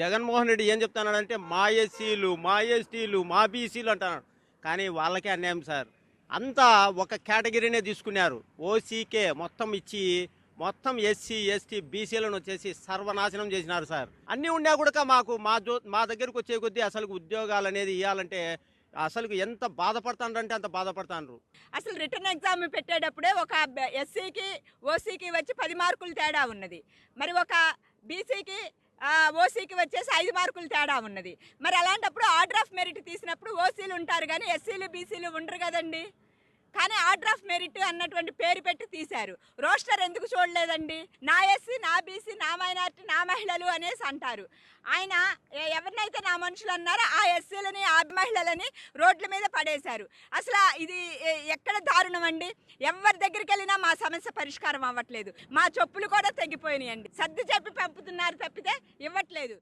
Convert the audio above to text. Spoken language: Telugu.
జగన్మోహన్ రెడ్డి ఏం చెప్తున్నాడంటే మా ఎస్సీలు మా ఎస్టీలు మా బీసీలు అంటున్నాడు. కానీ వాళ్ళకే అన్యాయం సార్. అంతా ఒక కేటగిరీనే తీసుకున్నారు. ఓసీకే మొత్తం ఇచ్చి మొత్తం ఎస్సీ ఎస్టీ బీసీలను వచ్చేసి సర్వనాశనం చేసినారు సార్. అన్నీ ఉన్నా కూడా మాకు మా జో మా దగ్గరకు వచ్చే కొద్దీ అసలు ఉద్యోగాలు అనేది ఇవ్వాలంటే అసలు ఎంత బాధపడతాండ్రంటే అంత బాధపడతాను అసలు రిటర్న్ ఎగ్జామ్ పెట్టేటప్పుడే ఒక ఎస్సీకి ఓసీకి వచ్చి పది మార్కులు తేడా ఉన్నది. మరి ఒక బీసీకి ఓసీకి వచ్చేసి ఐదు మార్కులు తేడా ఉన్నది. మరి అలాంటప్పుడు ఆర్డర్ ఆఫ్ మెరిట్ తీసినప్పుడు ఓసీలు ఉంటారు కానీ ఎస్సీలు బీసీలు ఉండరు కదండి. కానీ ఆర్డర్ ఆఫ్ మెరిట్ అన్నటువంటి పేరు పెట్టి తీశారు. రోస్టర్ ఎందుకు చూడలేదండి? నా ఎస్సీ నా బీసీ నా మైనార్టీ నా మహిళలు అనేసి అంటారు. ఆయన ఎవరినైతే నా మనుషులు అన్నారో ఆ ఎస్సీలని ఆ మహిళలని రోడ్ల మీద పడేశారు. అసలు ఇది ఎక్కడ దారుణం అండి? ఎవరి దగ్గరికి వెళ్ళినా మా సమస్య పరిష్కారం అవ్వట్లేదు. మా చెప్పులు కూడా తెగిపోయినాయండి. సర్ది చెప్పి పంపుతున్నారు తప్పితే ఇవ్వట్లేదు.